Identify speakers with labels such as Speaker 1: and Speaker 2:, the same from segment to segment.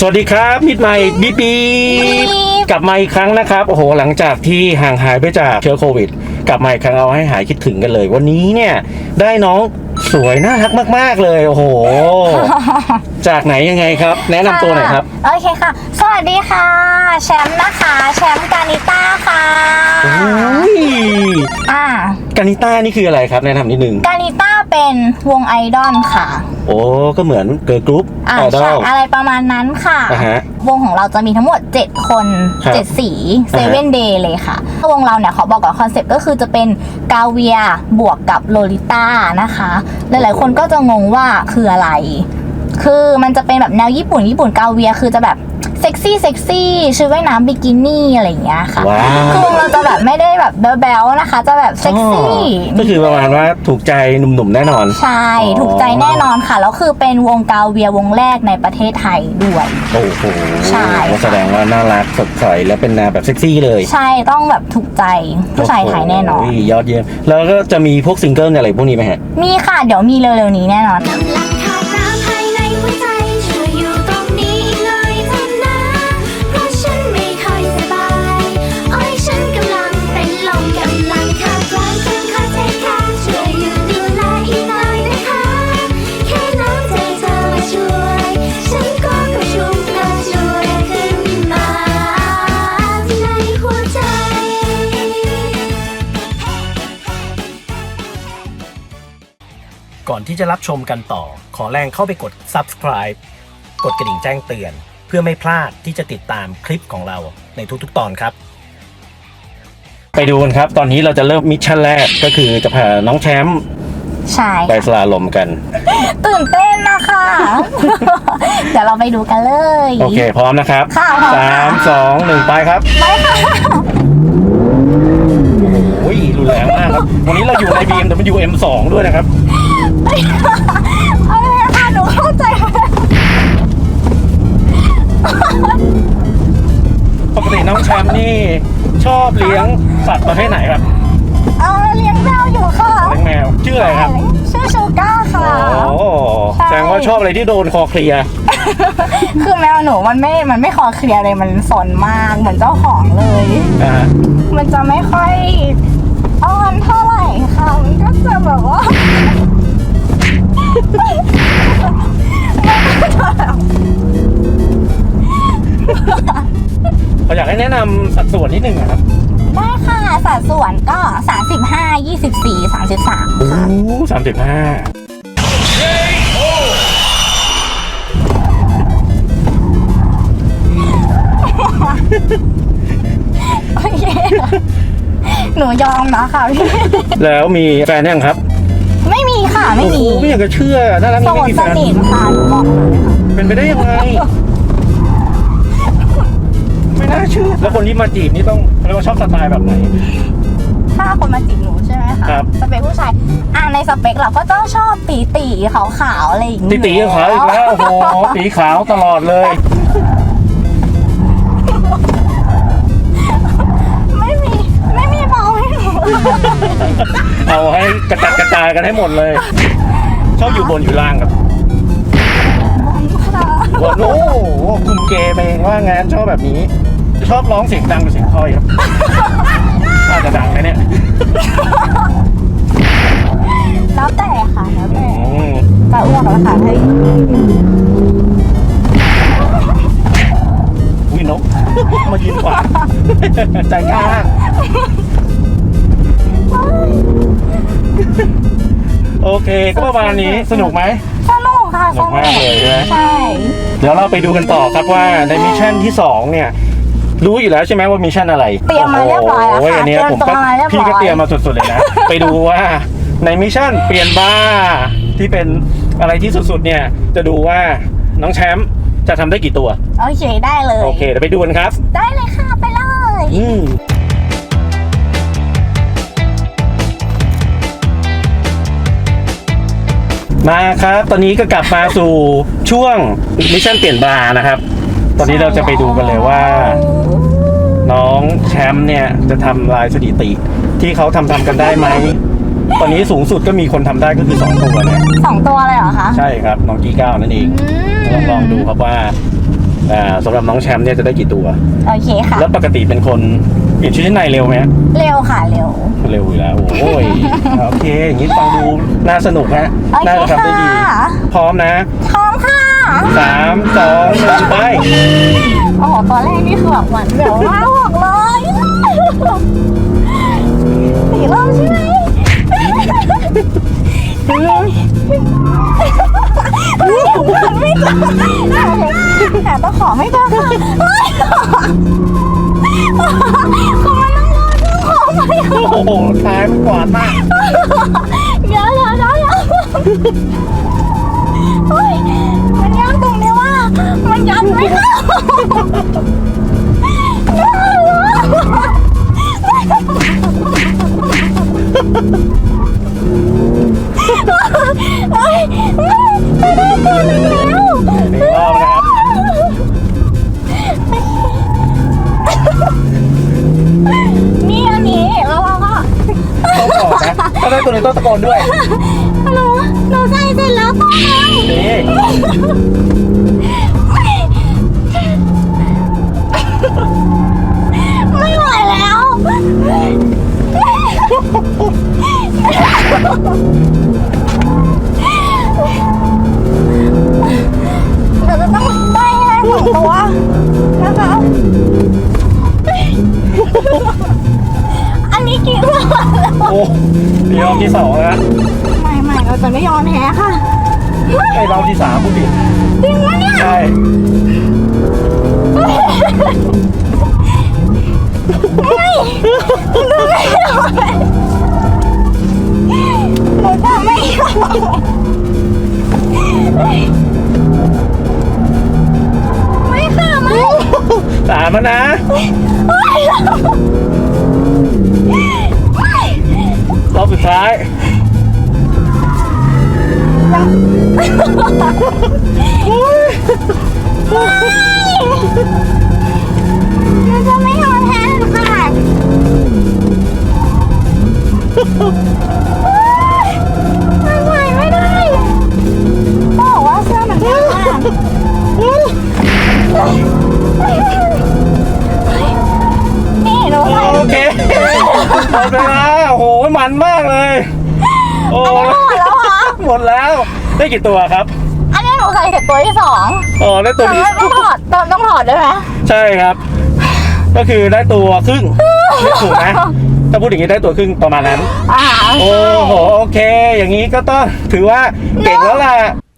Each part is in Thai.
Speaker 1: สวัสดีครับมิดใหม่บีบีกลับมาอีกครั้งนะครับ โอ้โห หลังจากที่ห่างหายไปจากเชื้อโควิด กลับมาอีกครั้งเอาให้หายคิดถึงกันเลย วันนี้เนี่ย ได้น้องสวยน่ารักมาก ๆ เลย โอ้โห จากไหนยังไงครับ แนะนำตัวหน่อยครับ
Speaker 2: โอเคค่ะ สวัสดีค่ะ แชมป์นะคะ แชมป์กานิต้าค่ะ
Speaker 1: โอ้ย
Speaker 2: อ่ากา
Speaker 1: นิต้านี่คืออะไรครับ แนะนำนิดนึง
Speaker 2: กานิต้า เป็นวงไอดอลค่ะ
Speaker 1: โอ้ก็เหมือนเกิร์ลกรุ๊ป
Speaker 2: อ่า
Speaker 1: ไอดอ
Speaker 2: ใช่
Speaker 1: ล
Speaker 2: อะไรประมาณนั้นค่ะ
Speaker 1: อ่าฮะ
Speaker 2: วงของเราจะมีทั้งหมด 7 คน
Speaker 1: ครับ
Speaker 2: 7 สี
Speaker 1: อ่าฮะ
Speaker 2: 7 day เลยค่ะ วงเราเนี่ยขอบอกก่อนคอนเซ็ปต์ก็คือจะเป็นกาเวียบวกกับโลลิต้านะคะ หลายๆ คนก็จะงงว่าคืออะไร คือมันจะเป็นแบบแนวญี่ปุ่นญี่ปุ่นกาเวียคือจะแบบ เซ็กซี่เซ็กซี่ชุดว่ายน้ำบิกินี่อะไรอย่างเงี้ยค่ะ
Speaker 1: ว้าว
Speaker 2: คือวงเราจะแบบไม่ได้แบบแบ๊วๆนะคะ จะแบบเซ็กซี่
Speaker 1: อ๋อก็คือประมาณว่าถูกใจหนุ่มๆแน่นอน
Speaker 2: ใช่ถูกใจแน่นอนค่ะ แล้วคือเป็นวงกาเวียวงแรกในประเทศไทยด้วย
Speaker 1: โอ้โห
Speaker 2: ใช่
Speaker 1: แสดงว่าน่ารักสดใสและเป็นแนวแบบเซ็กซี่เลย
Speaker 2: ใช่ต้องแบบถูกใจผู้ชายไทยแน่นอน
Speaker 1: โโหยอดเยี่ยมแล้วก็จะมีพวกซิงเกิลอะไรพวกนี้ไหมฮะ
Speaker 2: มีค่ะ เดี๋ยวมีเร็วๆนี้แน่นอน
Speaker 3: กำลังข ที่จะรั
Speaker 4: บชมกันต่อ ขอแรงเข้าไปกด subscribe กดกระดิ่งแจ้งเตือน เพื่อไม่พลาดที่จะติดตามคลิปของเราในทุกๆตอนครับ
Speaker 1: ไปดูกันครับ ตอนนี้เราจะเริ่มมิชชั่นแรกก็คือจะพาน้องแชมป์
Speaker 2: ใช่
Speaker 1: ไปสลาลมกัน
Speaker 2: ตื่นเต้นนะคะ เดี๋ยวเราไปดูกันเลย
Speaker 1: โอเคพร้อมนะครับ
Speaker 2: ค่ะพร้อม
Speaker 1: สามสองหนึ่งไปครับ
Speaker 2: ไปค่ะ
Speaker 1: โอ้ยรุนแรงมากครับ วันนี้เราอยู่ใน BMW M2 ด้วยนะครับ
Speaker 2: เอาเลยค่ะหนูเข้าใจแล้ว
Speaker 1: ปกติน้องแชมป์นี่ชอบเลี้ยงสัตว์ประเภทไหนครับ
Speaker 2: เอาเลี้ยงแมวอยู่ค่ะ
Speaker 1: เลี้ยงแมวชื่ออะไรครับ
Speaker 2: ชื่อชูก้าค่ะ
Speaker 1: โอ้
Speaker 2: ใช่
Speaker 1: แสดงว่าชอบอะไรที่โดนคอเคลียร์
Speaker 2: คือแมวหนูมันไม่ มันไม่คอเคลียร์เลยมันสนมากเหมือนเจ้าของเลย
Speaker 1: อ่า
Speaker 2: มันจะไม่ค่อยอ้อนเท่าไหร่ค่ะมันก็จะแบบว่า
Speaker 1: เราอยากให้แนะนำสัดส่วนนิดนึงอะครับ
Speaker 2: ได้ค่ะสัดส่วนก็ 35 24 33
Speaker 1: โอ้สามสิบห้า
Speaker 2: โอเคหนูยอมนะค่ะพี่
Speaker 1: แล้วมีแฟนยังครับ
Speaker 2: ไม่มี ค่ะไม่มี
Speaker 1: โอ้โหไม่อยากจะเชื่อน่ารัก
Speaker 2: โส
Speaker 1: นี่ไม่
Speaker 2: ด
Speaker 1: มี
Speaker 2: ส
Speaker 1: แฟน
Speaker 2: นิทค่ะหนูบอกเลยค่ะ
Speaker 1: เป็นไปได้ยังไง ไม่น่าเชื่อ แล้วคนที่มาจีบนี่ต้องเรียกว่าชอบสไตล์แบบไหน
Speaker 2: ถ้าคนมาจีบหนูใช่ไหมคะ
Speaker 1: ครับ
Speaker 2: สเปคผู้ชายอ่าในสเปคเราก็ต้องชอบตีตีๆขาวๆอะไรอย่าง
Speaker 1: ตี
Speaker 2: เงี้ย
Speaker 1: ตีขาวอีกแล้วโอ้โหตีขาวตลอดเลย
Speaker 2: ไม่มีไม่มีเบาให้หนู
Speaker 1: เอาให้กระจัดกระจายกันให้หมดเลย ชอบอยู่บนอยู่ล่างครับ
Speaker 2: ค่ะ
Speaker 1: บนโอ้โหคุมเกมเองว่างั้นชอบแบบนี้ ชอบร้องเสียงดังหรือเสียงค่อยครับอาจจะดังนะเนี่ย
Speaker 2: แล้วแต่ค่ะแล้วแต่
Speaker 1: อืม
Speaker 2: จะอ้วกแล้วค่ะให้
Speaker 1: อุ้ยนกมายืนขวางใจกล้า โอเค ก็ประมาณนี้สนุกไหม
Speaker 2: สนุกค่ะ
Speaker 1: สนุกมากเลยใช่ไหม
Speaker 2: ใช่
Speaker 1: เดี๋ยวเราไปดูกันต่อครับว่าในมิชชั่นที่สองเนี่ย รู้อยู่แล้วใช่ไหมว่ามิชชั่นอะไร
Speaker 2: เตรียมมาเรียบร้อยแล้ว
Speaker 1: โอ้ย
Speaker 2: ค่ะ
Speaker 1: อัน
Speaker 2: เต
Speaker 1: เนี้
Speaker 2: รี
Speaker 1: ย
Speaker 2: ยม
Speaker 1: ผม
Speaker 2: ตัว
Speaker 1: ก็
Speaker 2: มาเรียบร้อย
Speaker 1: พี่ก็เตรียมมาสุดๆเลยนะ ไปดูว่าในมิชชั่นเปลี่ยนบ้าร์ที่เป็นอะไรที่สุดๆเนี่ยจะดูว่าน้องแชมป์จะทำได้กี่ตัว
Speaker 2: โอเคได้เลย
Speaker 1: โอเคเดี๋ยวไปดูกันครับ
Speaker 2: ได้เลยค่ะ ไปเลย
Speaker 1: อืม มาครับ ตอนนี้ก็กลับมาสู่ช่วงมิชชั่นเปลี่ยนบาร์นะครับ ตอนนี้เราจะไปดูกันเลยว่า น้องแชมป์เนี่ยจะทำลายสถิติ ที่เขาทำทำกันได้ไหม ตอนนี้สูงสุดก็มีคนทำได้ก็คือ 2 ตัวนะ
Speaker 2: สองตัวเลยเหรอคะ
Speaker 1: ใช่ครับ น้องกีก้านั่นเอง
Speaker 2: อืม
Speaker 1: ลองลองดูครับว่าอ่าสำหรับน้องแชมป์เนี่ยจะได้กี่ตัว
Speaker 2: โอเคค่ะ
Speaker 1: แล้วปกติเป็นคน เปลี่ยนชุดชั้นในเร็วไหมฮะ
Speaker 2: เร็วค่ะเร็ว
Speaker 1: เร็วอยู่แล้วโอ้ยโอเคอย่างนี้ฟังดูน่าสนุกฮะ
Speaker 2: โอเค
Speaker 1: น่าจะทำได้ดี
Speaker 2: ค่ะ
Speaker 1: พร้อมนะ
Speaker 2: พร้อมค่ะ
Speaker 1: สามสองหนึ่งไป
Speaker 2: โอ้โหตอนแรกนี่คือแบบเหมือนแบบว่าหอกเลยสี่รอบใช่ไหมไม่เจอหาตะขอไม่เจ
Speaker 1: ท้ายมันกวาดมาก
Speaker 2: เดี๋ยวเดี๋ยวเดี๋ยวเดี๋ยวเฮ้ยมันยากตรงนี้ว่า มันยันไม่เข้าา
Speaker 1: ได้ตัวหนึงต้องตะโกนด้วย
Speaker 2: หนูหนูใส่เสร็จแล้วตัวนึง
Speaker 1: นี่
Speaker 2: ไม่ไหวแล้วเดี๋ยวจะต้องได้ให้สองตัวนะคะ อันนี้กี่รอบแล้ว
Speaker 1: โอ้นี่รอบที่สองแล้วนะ
Speaker 2: ไม่ ไม่เราจะไม่ยอมแพ้ค่ะ
Speaker 1: ไอ้รอบที่สามพูดผิด
Speaker 2: จริงวะเนี่ย
Speaker 1: ใช่
Speaker 2: หนูจะไม่ยอมไม่ค่ะไม่
Speaker 1: สามแล้วนะรอบสุดท้าย
Speaker 2: หนูจะไม่ยอ
Speaker 1: กี่ตัวครับ
Speaker 2: อันนี้หนูใส่เสร็จตัวที่สอง
Speaker 1: อ๋อได้ตัว
Speaker 2: แต่
Speaker 1: นี้
Speaker 2: ว่าต้องถอดต้องต้องถอดด้วยไหม
Speaker 1: ใช่ครับ ก็คือได้ตัวครึ่งไม่ถูกนะถ้าพูดอย่างนี้ได้ตัวครึ่งประมาณนั้น
Speaker 2: อ่า
Speaker 1: โอ้โหโอเค อย่างนี้ก็ต้องถือว่าเก่งแล้วล่ะ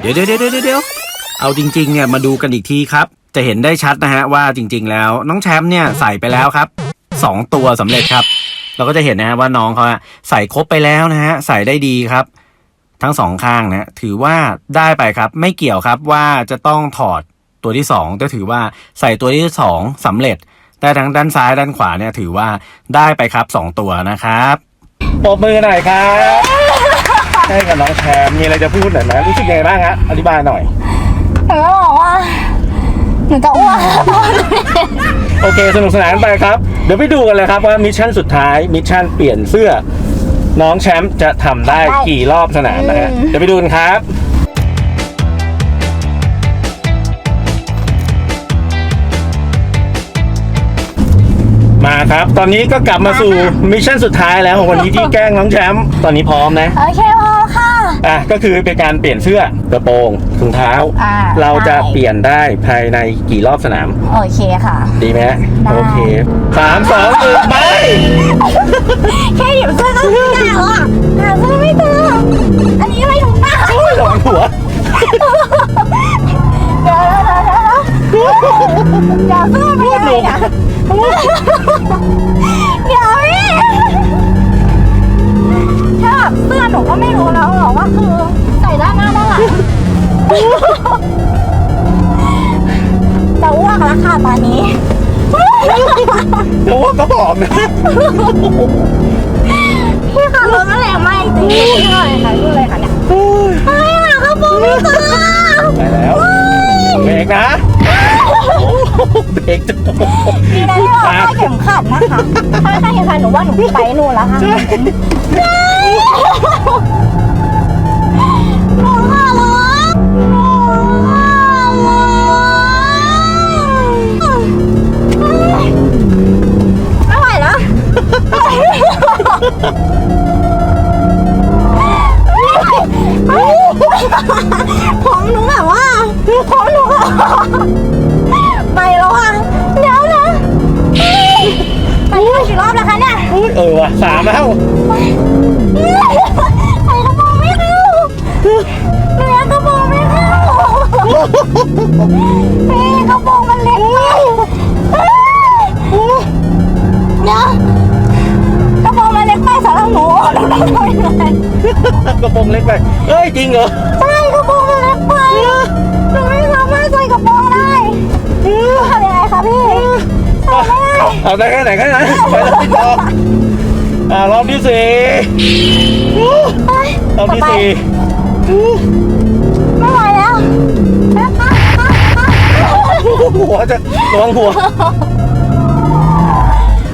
Speaker 4: เดี๋ยวเดี๋ยวเดี๋ยวเดี๋ยวเอาจริง ๆ เนี่ยมาดูกันอีกทีครับ จะเห็นได้ชัดนะฮะว่าจริง ๆ แล้วน้องแชมป์เนี่ยใส่ไปแล้วครับสองตัวสำเร็จครับ เราก็จะเห็นนะฮะว่าน้องเขาอะใส่ครบไปแล้วนะฮะใส่ได้ดีครับ ทั้งสองข้างนะฮะถือว่าได้ไปครับไม่เกี่ยวครับว่าจะต้องถอดตัวที่สองก็ถือว่าใส่ตัวที่สองสำเร็จได้ทั้งด้านซ้ายด้านขวาเนี่ยถือว่าได้ไปครับสองตัวนะครับ
Speaker 1: ปรบมือหน่อยครับให้กับน้องแชมป์มีอะไรจะพูดหน่อยไหมรู้สึกยังไงบ้างฮะอธิบายหน่อย
Speaker 2: หนูก็บอกว่าหนูจะอ้วก
Speaker 1: โอเค สนุกสนานไปครับ เดี๋ยวไปดูกันเลยครับว่ามิชชั่นสุดท้ายมิชชั่นเปลี่ยนเสื้อ น้องแชมป์จะทำได้กี่รอบสนามนะฮะเดี๋ยวไปดูกันครับ มาครับ ตอนนี้ก็กลับมาสู่มิชชั่นสุดท้ายแล้วของวันนี้ที่แกล้งน้องแชมป์ตอนนี้พร้อมนะ
Speaker 2: โอเคพอค่ะ
Speaker 1: อะก็คือเป็นการเปลี่ยนเสื้อกระโปรงถุงเท้า
Speaker 2: อ่า
Speaker 1: เราจะ
Speaker 2: ได้
Speaker 1: เปลี่ยนได้ภายในกี่รอบสนาม
Speaker 2: โอเคค่ะ
Speaker 1: ดีไหม
Speaker 2: ได้
Speaker 1: โอเคสามสองหนึ่งไป
Speaker 2: แค่หยิบเสื้อก็เสื้อแล้วอะหาเสื้อไม่เจออันนี้ไม่ถูกต้อง
Speaker 1: ระวังหัว
Speaker 2: เดี๋ยวเดี๋ยวเดี๋ยวเดี๋ยวเสื้อเป็นยังไงอะเดี๋ยวพี่ถ้าแบบเสื้อหนูก็ไม่รู้แล้ว ก็
Speaker 1: บอกนะ
Speaker 2: พี่คะรถมันแรงมากจริงๆพี่หน่อยค่ะดูเลยค่ะเนี่ยเฮ้ยหากระโปรงไม่เจอ
Speaker 1: ไปแล้วเบรกนะเบรกจะตก
Speaker 2: ดีนะที่เราคาดเข็มขัดนะคะถ้าคาดเข็มขัดหนูว่าหนูไปนู่นแล้วค่ะ พี่กระโปรงมันเล็กมากเดี๋ยวกระโปรงมันเล็กไปสำหรับหนูหนูต้องทำยังไง
Speaker 1: กระโปรงเล็กไปเอ้ยจริงเหรอ
Speaker 2: ใช่กระโปรงมันเล็กไปหนูไม่สามารถใส่กระโปรงได้ทำยังไงคะพี่ใส่ไม่ได้
Speaker 1: เอาได้แค่ไหนแค่ไหนไปแล้วพี่ต่ออ่ารอบที่สี่รอบที่สี่
Speaker 2: หัว
Speaker 1: จะระวังหัว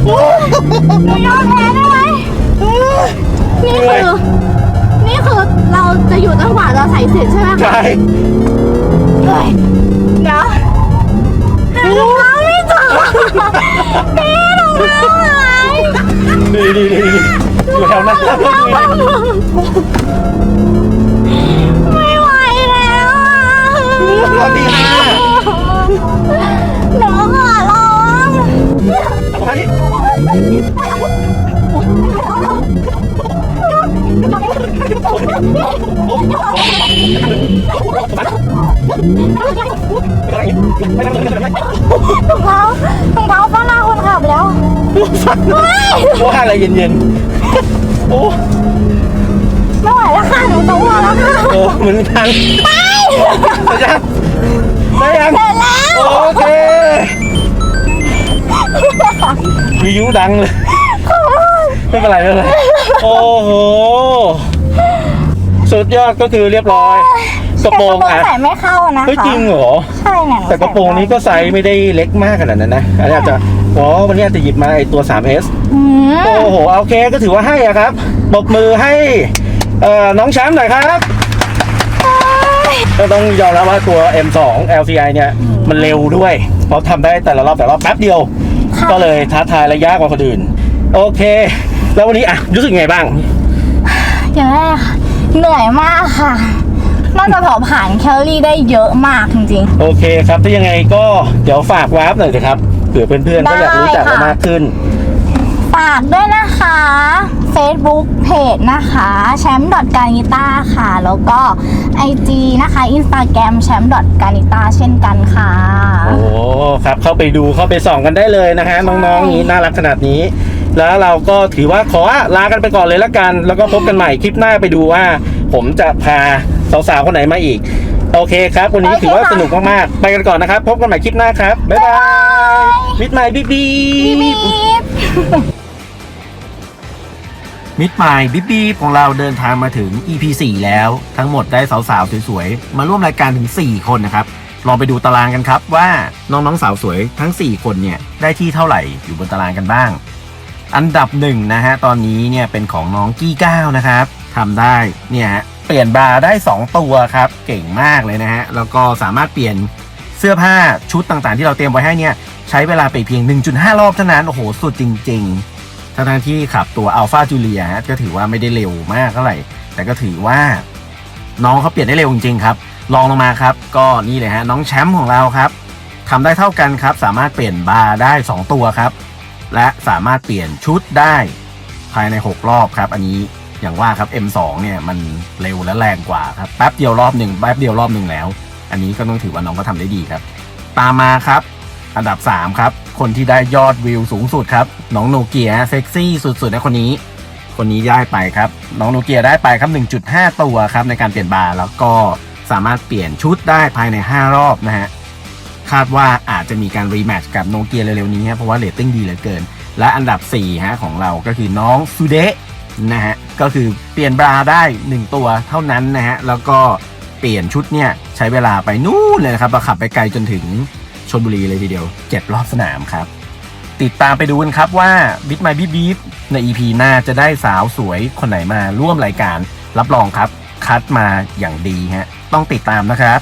Speaker 2: หนูยอมแพ้ได้ไหมนี่คือนี่คือเราจะอยู่จนกว่าเราใส่เสร็จใช่ไหมคะ
Speaker 1: ใช่
Speaker 2: เฮ้ยเดี๋ยวหารองเท้าไม่เจอพี่รองเท้าหาย
Speaker 1: ดีดีดีดีอยู่แถวนั้น
Speaker 2: ไม่ ถุงเท้าถุงเท้าฟ้าหน้าคนขับแล้ว
Speaker 1: ว่าอะไรเย็นๆ โอ้
Speaker 2: ไม่ไหวแล้วค่ะหนูจะอ้วกแล้วค่ะ
Speaker 1: โอ้เหมือนกันได้ยังได้ยัง
Speaker 2: เสร็จแล้ว
Speaker 1: โอเควิวดังเลย ไม่เป็นไรไม่เป็นไร โอ้โห สุดยอดก็คือเรียบร้อย กระโปรง
Speaker 2: แต่
Speaker 1: อะ
Speaker 2: ใส่ไม่เข้านะคะ
Speaker 1: เฮ้ยจริงเหรอ
Speaker 2: ใช่เนี่ยห
Speaker 1: แต่กระโปรงนี้ก็ไซส์ไม่ได้เล็กมากขนาดนั้นนะอันนี้อาจจะอ๋อวันนี้อาจจะหยิบมาไอตัว 3S
Speaker 2: อืม
Speaker 1: โอ้โหโอเคก็ถือว่าให้อะครับปรบมือให้เอ่อน้องแชมป์หน่อยครับก็ต้องยอมรับว่าตัว M2 LCI เนี่ยมันเร็วด้วยเพราะทำได้แต่ละรอบแต่ละรอบแป๊บเดียว ก็เลยท้าทายและยากกว่าคนอื่น โอเค แล้ววันนี้อะรู้สึกไงบ้าง
Speaker 2: อย่างแรกค่ะ เหนื่อยมากค่ะ น่าจะเผาผ่านแคลอรี่ได้เยอะมากจริง
Speaker 1: โอเคครับถ้ายังไงก็เดี๋ยวฝากวาร์ปหน่อยสิครับเผื่อเพื่อนๆก็อยากรู้จักเรามากขึ้น
Speaker 2: ๆ ฝากด้วยนะคะ Facebook Page นะคะแชมป์ดอทการิต้าค่ะ แล้วก็ IG นะคะ Instagram แชมป์ดอทการิต้าเช่นกันค่ะ
Speaker 1: โอ้ครับเข้าไปดูเข้าไปส่องกันได้เลยนะฮะน้องๆนี้น่ารักขนาดนี้ แล้วเราก็ถือว่าขอลากันไปก่อนเลยละกัน แล้วก็พบกันใหม่คลิปหน้าไปดูว่า ผมจะพาสาวๆคนไหนมาอีก โอเคครับ วันนี้
Speaker 2: โอเค
Speaker 1: ถือว่า
Speaker 2: ค่ะ
Speaker 1: สนุกมากๆไปกันก่อนนะครับ พบกันใหม่คลิปหน้าครับ บ๊ายบายมิดไมล์บีบี
Speaker 2: บีบ
Speaker 4: มิดไมล์บิ๊บบี้ของเราเดินทางมาถึง EP 4แล้วทั้งหมดได้สาวๆสวยๆมาร่วมรายการถึง 4 คนนะครับลองไปดูตารางกันครับว่าน้องๆสาวสวยทั้ง 4 คนเนี่ยได้ที่เท่าไหร่อยู่บนตารางกันบ้าง อันดับหนึ่งนะฮะตอนนี้เนี่ยเป็นของน้องกี้ก้าวนะครับทำได้เนี่ยฮะเปลี่ยนบาร์ได้ 2 ตัวครับ เก่งมากเลยนะฮะแล้วก็สามารถเปลี่ยนเสื้อผ้าชุดต่างๆ ที่เราเตรียมไว้ให้เนี่ยใช้เวลาไปเพียง 1.5 รอบเท่านั้น โอ้โห สุดจริงๆทั้งที่ขับตัวอัลฟาจูเลียฮะก็ถือว่าไม่ได้เร็วมากเท่าไหร่ แต่ก็ถือว่า น้องเขาเปลี่ยนได้เร็วจริงๆครับลองลงมาครับ ก็นี่เลยฮะน้องแชมป์ของเราครับทำได้เท่ากันครับ สามารถเปลี่ยนบาร์ได้ 2 ตัวครับ และสามารถเปลี่ยนชุดได้ภายใน 6 รอบครับ อันนี้อย่างว่าครับ M2 เนี่ยมันเร็วและแรงกว่าครับแป๊บเดียวรอบหนึ่งแป๊บเดียวรอบหนึ่งแล้ว อันนี้ก็ต้องถือว่าน้องก็ทำได้ดีครับ ตามมาครับ อันดับ 3 ครับ คนที่ได้ยอดวิวสูงสุดครับ น้องโนเกียเซ็กซี่สุดๆนะคนนี้ คนนี้ได้ไปครับ น้องโนเกียได้ไปครับ 1.5 ตัวครับในการเปลี่ยนบาร์แล้วก็สามารถเปลี่ยนชุดได้ภายใน 5 รอบนะฮะคาดว่า อาจจะมีการรีแมตช์กับโนเกียเร็วๆนี้ครับเพราะว่าเรตติ้งดีเหลือเกิน และอันดับ4ฮะของเราก็คือน้องซูเดะนะฮะก็คือเปลี่ยนบราได้ 1 ตัวเท่านั้นนะฮะแล้วก็เปลี่ยนชุดเนี่ยใช้เวลาไปนู่นเลยนะครับเราขับไปไกลจนถึงชลบุรีเลยทีเดียว 7 รอบสนามครับ ติดตามไปดูกันครับว่าบิ๊กไมบิ๊บีฟใน EP หน้าจะได้สาวสวยคนไหนมาร่วมรายการ รับรองครับ คัดมาอย่างดีฮะต้องติดตามนะครับ